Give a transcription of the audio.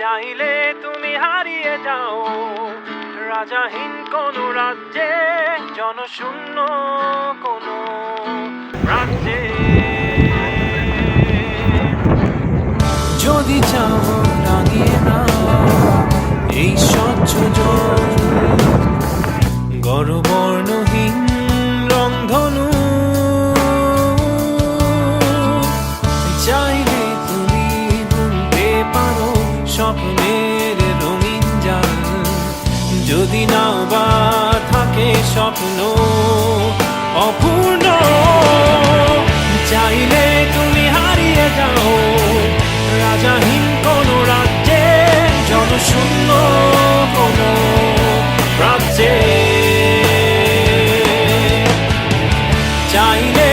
চাইলে তুমি হারিয়ে যাও। রাজাহীন কোন রাজ্যে, জনশূন্য কোন রাজ্যে। যদি চাও রাগিয়ে না এই স্বচ্ছ জল গর্বর্ণহীন স্বপ্নের রঙিন জাল। যদি না বা থাকে স্বপ্ন, অপূর্ণ, চাইলে তুমি হারিয়ে যাও। রাজাহীন কোন রাজ্যে, জনশূন্য কোন রাজ্যে। চাইলে